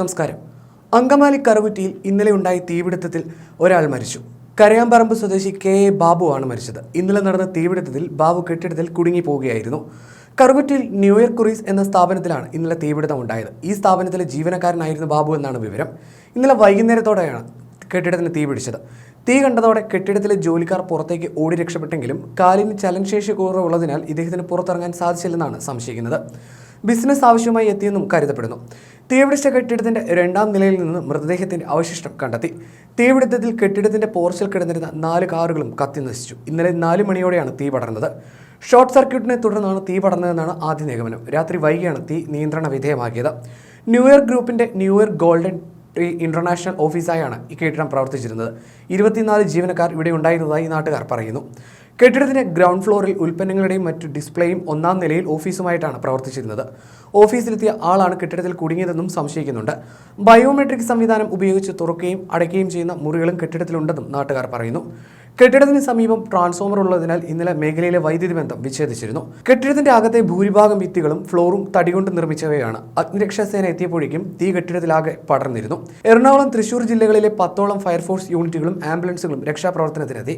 നമസ്കാരം. അങ്കമാലി കറുകുറ്റിയിൽ ഇന്നലെ ഉണ്ടായ തീപിടുത്തത്തിൽ ഒരാൾ മരിച്ചു. കരയാമ്പറമ്പ് സ്വദേശി കെ എ ബാബു ആണ് മരിച്ചത്. ഇന്നലെ നടന്ന തീപിടുത്തത്തിൽ ബാബു കെട്ടിടത്തിൽ കുടുങ്ങി പോവുകയായിരുന്നു. കറുകുറ്റിയിൽ ന്യൂയർ കുറീസ് എന്ന സ്ഥാപനത്തിലാണ് ഇന്നലെ തീപിടുത്തം ഉണ്ടായത്. ഈ സ്ഥാപനത്തിലെ ജീവനക്കാരനായിരുന്നു ബാബു എന്നാണ് വിവരം. ഇന്നലെ വൈകുന്നേരത്തോടെയാണ് കെട്ടിടത്തിന് തീ പിടിച്ചത്. തീ കണ്ടതോടെ കെട്ടിടത്തിലെ ജോലിക്കാർ പുറത്തേക്ക് ഓടി രക്ഷപ്പെട്ടെങ്കിലും കാലിന് ചലനശേഷി കുറവുള്ളതിനാൽ ഇദ്ദേഹത്തിന് പുറത്തിറങ്ങാൻ സാധിച്ചില്ലെന്നാണ് സംശയിക്കുന്നത്. ബിസിനസ് ആവശ്യമായി എത്തിയെന്നും കരുതപ്പെടുന്നു. തീപിടിച്ച കെട്ടിടത്തിന്റെ രണ്ടാം നിലയിൽ നിന്ന് മൃതദേഹത്തിന്റെ അവശിഷ്ടം കണ്ടെത്തി. തീപിടുത്തത്തിൽ കെട്ടിടത്തിന്റെ പോർച്ചിൽ കിടന്നിരുന്ന നാല് കാറുകളും കത്തി നശിച്ചു. ഇന്നലെ നാല് മണിയോടെയാണ് തീ പടർന്നത്. ഷോർട്ട് സർക്യൂട്ടിനെ തുടർന്നാണ് തീ പടർന്നതെന്നാണ് ആദ്യ നിഗമനം. രാത്രി വൈകിയാണ് തീ നിയന്ത്രണ വിധേയമാക്കിയത്. ന്യൂയർ ഗ്രൂപ്പിന്റെ ന്യൂയർ ഗോൾഡൻ ഈ ഇന്റർനാഷണൽ ഓഫീസായാണ് ഈ കെട്ടിടം പ്രവർത്തിച്ചിരുന്നത്. ഇരുപത്തിനാല് ജീവനക്കാർ ഇവിടെ ഉണ്ടായിരുന്നതായി നാട്ടുകാർ പറയുന്നു. കെട്ടിടത്തിന്റെ ഗ്രൗണ്ട് ഫ്ലോറിൽ ഉൽപ്പന്നങ്ങളുടെയും മറ്റു ഡിസ്പ്ലേയും ഒന്നാം നിലയിൽ ഓഫീസുമായിട്ടാണ് പ്രവർത്തിച്ചിരുന്നത്. ഓഫീസിലെത്തിയ ആളാണ് കെട്ടിടത്തിൽ കുടുങ്ങിയതെന്നും സംശയിക്കുന്നുണ്ട്. ബയോമെട്രിക് സംവിധാനം ഉപയോഗിച്ച് തുറക്കുകയും അടയ്ക്കുകയും ചെയ്യുന്ന മുറികളും കെട്ടിടത്തിലുണ്ടെന്നും നാട്ടുകാർ പറയുന്നു. കെട്ടിടത്തിന് സമീപം ട്രാൻസ്ഫോമർ ഉള്ളതിനാൽ ഇന്നലെ മേഖലയിലെ വൈദ്യുതി ബന്ധം വിച്ഛേദിച്ചിരുന്നു. കെട്ടിടത്തിന്റെ അകത്തെ ഭൂരിഭാഗം ഭിത്തികളും ഫ്ലോറും തടികൊണ്ട് നിർമ്മിച്ചവയാണ്. അഗ്നിരക്ഷാസേന എത്തിയപ്പോഴേക്കും തീ കെട്ടിടത്തിലാകെ പടർന്നിരുന്നു. എറണാകുളം തൃശൂർ ജില്ലകളിലെ പത്തോളം ഫയർഫോഴ്സ് യൂണിറ്റുകളും ആംബുലൻസുകളും രക്ഷാപ്രവർത്തനത്തിനെത്തി.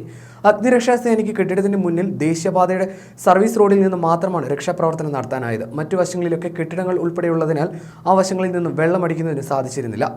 അഗ്നിരക്ഷാസേനയ്ക്ക് കെട്ടിടത്തിന് മുന്നിൽ ദേശീയപാതയുടെ സർവീസ് റോഡിൽ നിന്ന് മാത്രമാണ് രക്ഷാപ്രവർത്തനം നടത്താനായത്. മറ്റു വശങ്ങളിലൊക്കെ കെട്ടിടങ്ങൾ ഉൾപ്പെടെയുള്ളതിനാൽ ആ വശങ്ങളിൽ നിന്ന് വെള്ളമടിക്കുന്നതിന് സാധിച്ചിരുന്നില്ല.